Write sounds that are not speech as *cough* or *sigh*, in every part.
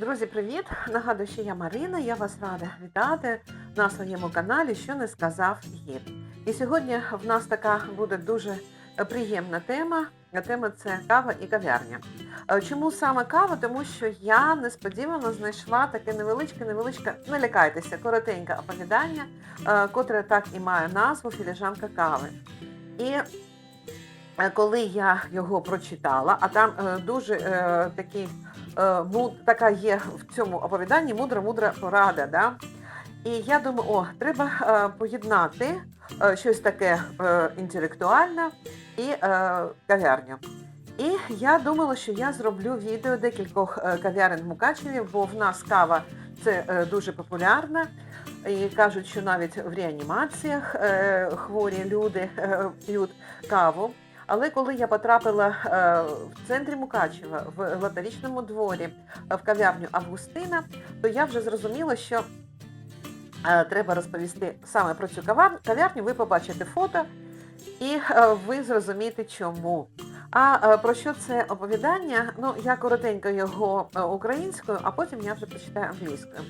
Друзі, привіт! Нагадую, що я Марина. Я вас рада вітати на своєму каналі, що не сказав гід. І сьогодні в нас така буде дуже приємна тема. Тема це кава і кав'ярня. Е, Чому саме кава? Тому що я несподівано знайшла таке невеличке, невеличке, не лякайтеся, коротеньке оповідання, е, котре так і має назву Філіжанка кави. І коли я його прочитала, а там е, дуже е, такий е, му- така є в цьому оповіданні мудра-мудра порада. Да? І я думаю, о, треба е, поєднати е, щось таке е, інтелектуальне і е, кав'ярню. І я думала, що я зроблю відео декількох е, кав'ярень в Мукачеві, бо в нас кава це е, дуже популярна. І кажуть, що навіть в реанімаціях е, хворі люди е, п'ють каву. Але коли я потрапила е, в центрі Мукачева, в латарічному дворі, е, в кав'ярню Августина, то я вже зрозуміла, що е, треба розповісти саме про цю кав'ярню. Ви побачите фото, і ви зрозумієте, чому. А е, про що це оповідання? Ну, я коротенько його е, українською, а потім я вже прочитаю англійською.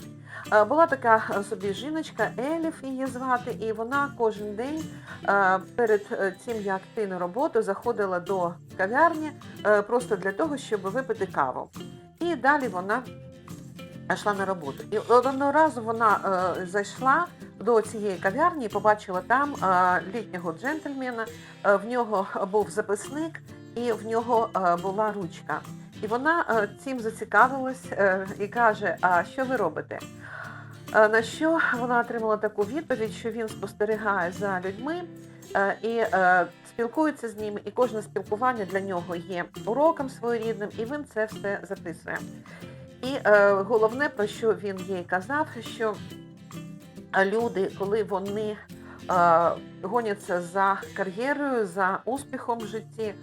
Е, Була така собі жіночка, Еліф її звати, і вона кожен день перед тим, як йти на роботу, заходила до кав'ярні просто для того, щоб випити каву. І далі вона йшла на роботу. І одного разу вона зайшла до цієї кав'ярні побачила там літнього джентльмена. В нього був записник, і в нього е, була ручка. І вона е, цим зацікавилась е, і каже: А що ви робите? На що вона отримала таку відповідь, що він спостерігає за людьми і спілкується з ними, і кожне спілкування для нього є уроком своєрідним, і він це все записує. І головне, про що він їй казав, що люди, коли вони гоняться за кар'єрою, за успіхом в житті,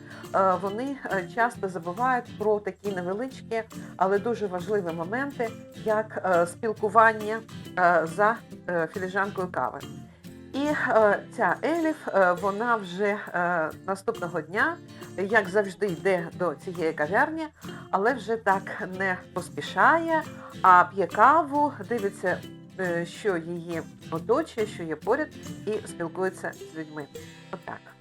вони е, часто забувають про такі невеличкі, але дуже важливі моменти, як е, спілкування е, за філіжанкою кави. І ця Еліф, вона вже наступного дня, як завжди, йде до цієї кав'ярні, але вже так не поспішає, а п'є каву, дивиться, що її оточує, що є поряд, і спілкується з людьми. Отак.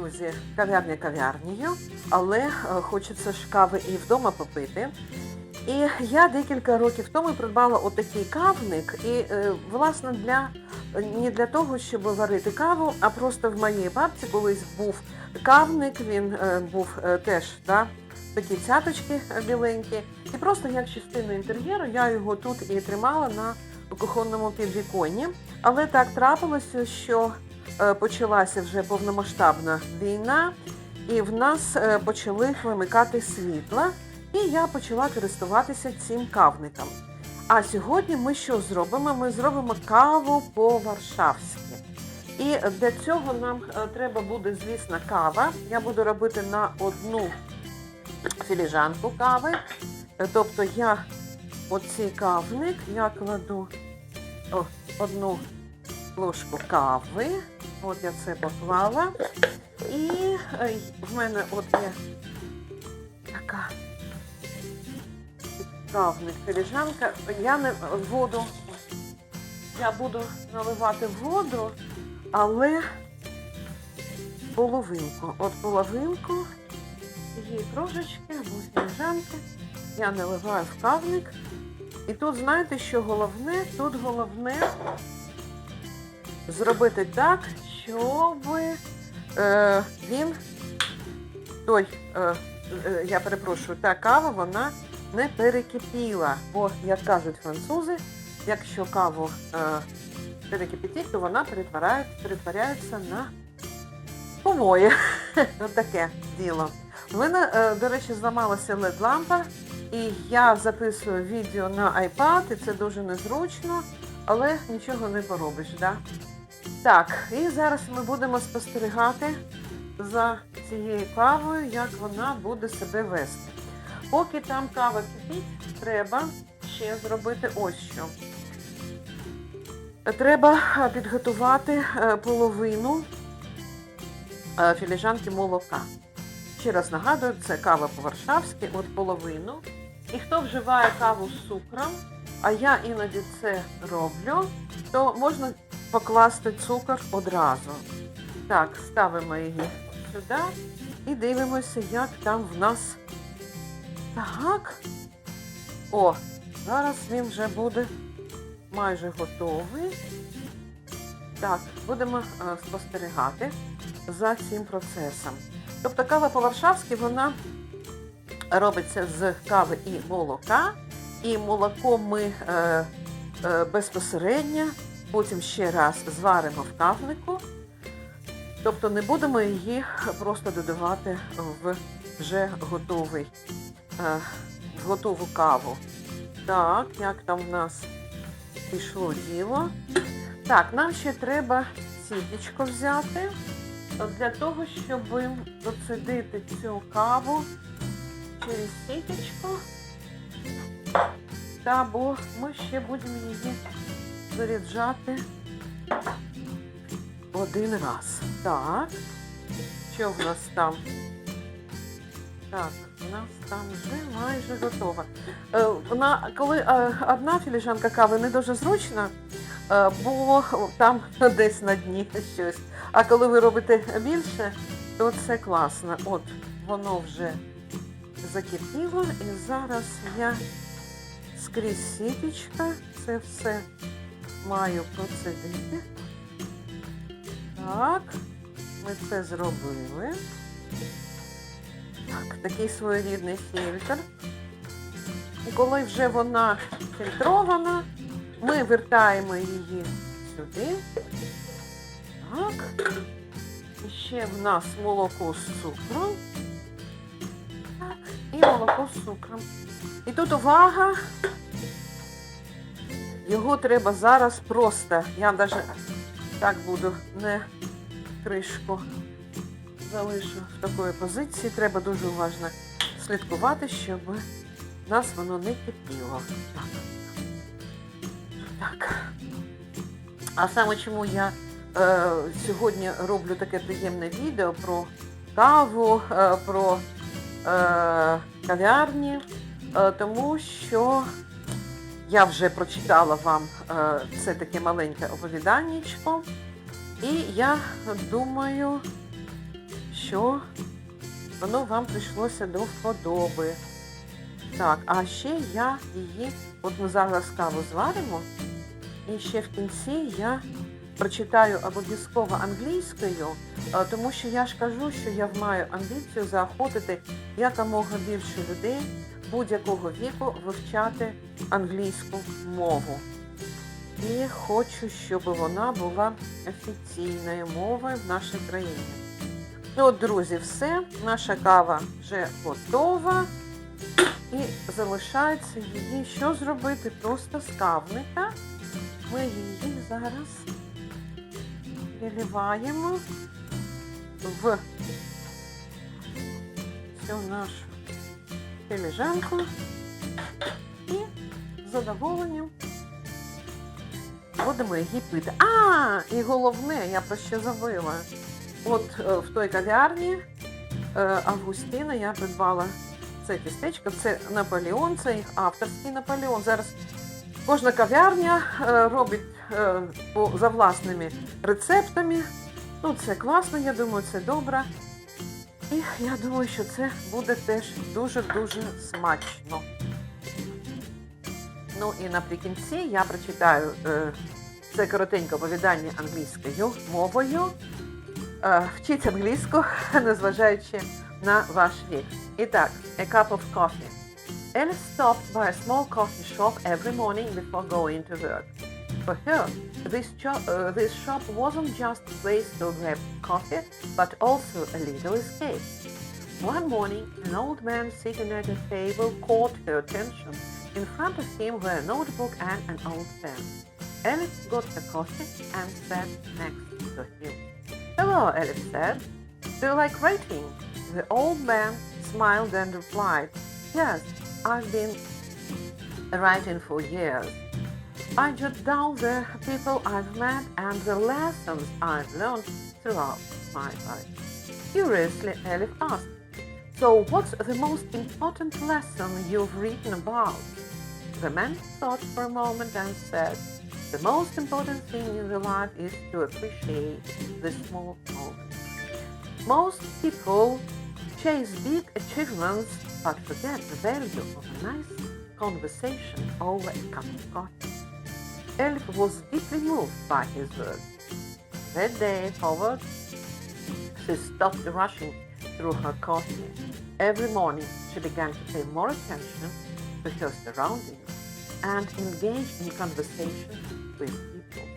Друзі, кав'ярня кав'ярнею, але е, хочеться ж кави і вдома попити. І я декілька років тому придбала отакий кавник, і е, власне для не для того, щоб варити каву, а просто в моїй бабці колись був кавник, він е, був теж да, такі цяточки біленькі. І просто як частину інтер'єру я його тут і тримала на кухонному підвіконні. Але так трапилося, що почалася вже повномасштабна війна, і в нас е, почали вимикати світла, і я почала користуватися цим кавником. А сьогодні ми що зробимо? Ми зробимо каву по-варшавськи. І для цього нам е, треба буде, звісно, кава. Я буду робити на одну філіжанку кави. Е, Тобто я оцей кавник я кладу о, одну ложку кави. От я це поклала. І е, в мене от є така кавник філіжанка. Я не воду. Я буду наливати воду, але половинку. От половинку її трошечки або філіжанки. Я наливаю в кавник. І тут знаєте, що головне? Тут головне зробити так, щоб е, він, той, е, е, я перепрошую, та кава, вона не перекипіла. Бо, як кажуть французи, якщо каву е, перекипітить, то вона перетворяє, перетворяється на помої. *laughs* Ось діло. У мене, е, до речі, зламалася LED-лампа, і я записую відео на iPad, і це дуже незручно, але нічого не поробиш, да? Так, і зараз ми будемо спостерігати за цією кавою, як вона буде себе вести. Поки там кава кипить, треба ще зробити ось що. Треба е, підготувати е, половину е, філіжанки молока. Ще раз нагадую, це кава по-варшавськи, от половину. І хто вживає каву з цукром, а я іноді це роблю, то можна покласти цукор одразу. Так, ставимо її сюди і дивимося, як там в нас. Так. О, зараз він вже буде майже готовий. Так, будемо е, спостерігати за цим процесом. Тобто кава по-варшавськи, вона робиться з кави і молока. І молоко ми е, е, безпосередньо потім ще раз зваримо в кавнику. Тобто не будемо її просто додавати в вже готовий, е, готову каву. Так, як там в нас пішло діло. Так, нам ще треба сітечко взяти для того, щоб доцедити цю каву через сітечко. Та, бо ми ще будемо її заряджати один раз. Так. Що в нас там? Так, у нас там вже майже готова. Е, вона, коли е, одна філіжанка кави не дуже зручна, е, бо там *laughs* десь на дні щось. А коли ви робите більше, то це класно. От воно вже закипіло і зараз я скрізь сіточка це все маю процедити. Так, ми це зробили. Так, такий своєрідний фільтр. І коли вже вона фільтрована, ми вертаємо її сюди. Так. І ще в нас молоко з цукром. Так, і молоко з цукром. І тут увага. Його треба зараз просто, я навіть так буду, не кришку залишу в такої позиції. Треба дуже уважно слідкувати, щоб нас воно не кипіло. Так. Так. А саме чому я е, сьогодні роблю таке приємне відео про каву, е, про е, кав'ярні, е, тому що я вже прочитала вам е, це таке маленьке оповіданнячко. І я думаю, що воно вам прийшлося до вподоби. Так, а ще я її, от ми зараз каву зваримо, і ще в кінці я прочитаю обов'язково англійською, е, тому що я ж кажу, що я маю амбіцію заохотити якомога більше людей будь-якого віку вивчати англійську мову. І хочу, щоб вона була офіційною мовою в нашій країні. Ну от, друзі, все, наша кава вже готова. І залишається її що зробити? Просто з кавника. Ми її зараз переливаємо в цю нашу філіжанку і з задоволенням будемо її пити. А, і головне, я про що забила. От е, в той кав'ярні е, Августіна я придбала це тістечко, це Наполеон, це їх авторський Наполеон. Зараз кожна кав'ярня е, робить за власними рецептами. Ну, це класно, я думаю, це добре. І я думаю, що це буде теж дуже-дуже смачно. Ну і наприкінці я прочитаю е, це коротеньке оповідання англійською мовою. Е, вчіть англійську, *laughs* незважаючи на ваш вік. І так, a cup of coffee. Alice stopped by a small coffee shop every morning before going to work. For her, this, uh, this shop wasn't just a place to grab coffee, but also a little escape. One morning, an old man sitting at a table caught her attention. In front of him were a notebook and an old pen. Alice got a coffee and sat next to him. Hello, Alice said. Do you like writing? The old man smiled and replied, Yes, I've been writing for years. I jot down the people I've met and the lessons I've learned throughout my life. Curiously, Elif asked, So what's the most important lesson you've written about? The man thought for a moment and said, The most important thing in the life is to appreciate the small moments. Most people chase big achievements but forget the value of a nice conversation over a cup of coffee. Elf was deeply moved by his words. That day, however, she stopped rushing through her coffee. Every morning, she began to pay more attention to her surroundings and engage in conversation with people.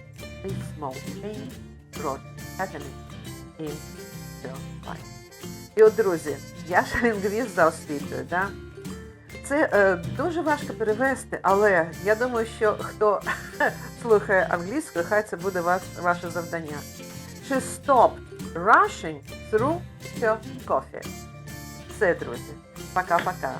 This small change brought happiness in her life. І от, друзі, я ж лінгвіст за освітою, да? Це е, дуже важко перевести, але я думаю, що хто *laughs* слухає англійську, хай це буде ваш, ваше завдання. She stopped rushing through her coffee. Все, друзі. Пока-пока.